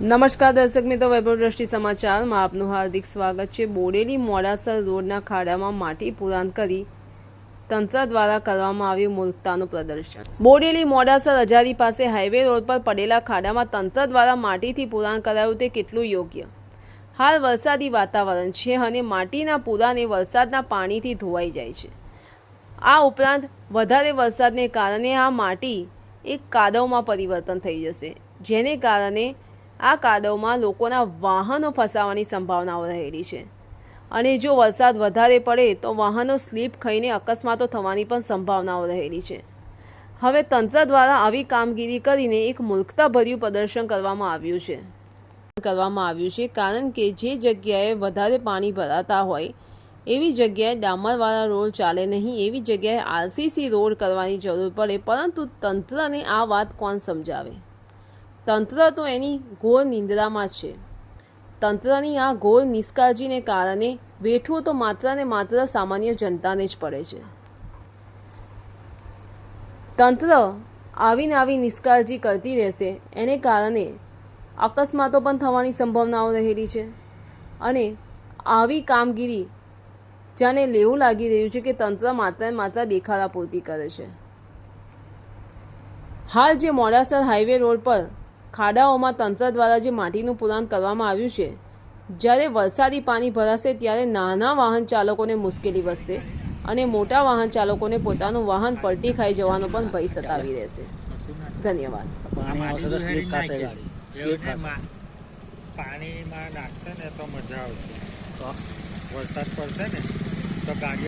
નમસ્કાર દર્શક મિત્રો વૈભવ દ્રષ્ટિ સમાચારમાં આપનું હાર્દિક સ્વાગત છે. બોડેલી મોડાસર રોડના ખાડામાં માટી પુરાણ કરી તંત્ર દ્વારા કરવામાં આવ્યું મૂર્ખતાનું પ્રદર્શન. બોડેલી મોડાસર અજારી પાસે હાઈવે રોડ પર પડેલા ખાડામાં તંત્ર દ્વારા માટીથી પુરાણ કરાયું તે કેટલું યોગ્ય? હાલ વરસાદી વાતાવરણ છે અને માટીના પુરાને વરસાદના પાણીથી ધોવાઈ જાય છે. આ ઉપરાંત વધારે વરસાદને કારણે આ માટી એક કાદવમાં પરિવર્તન થઈ જશે, જેને કારણે આ કાદવમાં લોકોના વાહનો ફસાવાની સંભાવનાઓ રહેલી છે. અને જો વરસાદ વધારે પડે તો વાહનો સ્લીપ ખાઈને અકસ્માતો થવાની પણ સંભાવનાઓ રહેલી છે. હવે તંત્ર દ્વારા આવી કામગીરી કરીને એક મૂર્ખતાભર્યું પ્રદર્શન કરવામાં આવ્યું છે. કરવામાં આવ્યું છે કારણ કે જે જગ્યાએ વધારે પાણી ભરાતા હોય, એવી જગ્યાએ ડામરવાળા રોડ ચાલે નહીં, એવી જગ્યાએ આરસીસી રોડ કરવાની જરૂર પડે, પરંતુ તંત્રને આ વાત કોણ સમજાવે? તંત્ર તો એની ઘોર નિંદ્રામાં છે. તંત્રની આ ઘોર નિષ્કાળજીને કારણે વેઠવું તો માત્ર ને માત્ર સામાન્ય જનતાને જ પડે છે. તંત્ર આવીને આવી નિષ્કાળજી કરતી રહેશે, એને કારણે અકસ્માતો પણ થવાની સંભાવનાઓ રહેલી છે. અને આવી કામગીરી જાણે લેવું લાગી રહ્યું છે કે તંત્ર માત્ર માત્ર દેખાડા પૂરતી કરે છે. હાલ જે મોડાસર હાઈવે રોડ પર ખાડાઓમાં તંત્ર દ્વારા જે માટીનું પુરાણ કરવામાં આવ્યું છે જ્યારે વરસાદી પાણી ભરાશે ત્યારે નાના વાહન ચાલકોને મુશ્કેલી વધશે અને મોટા વાહન ચાલકોને પોતાનું વાહન પલટી ખાઈ જવાનો પણ ભય સતાવી રહેશે. ધન્યવાદ. પાણીમાં નાખશે ને તો મજા આવશે. વરસાદ પડશે ને તો ગાડી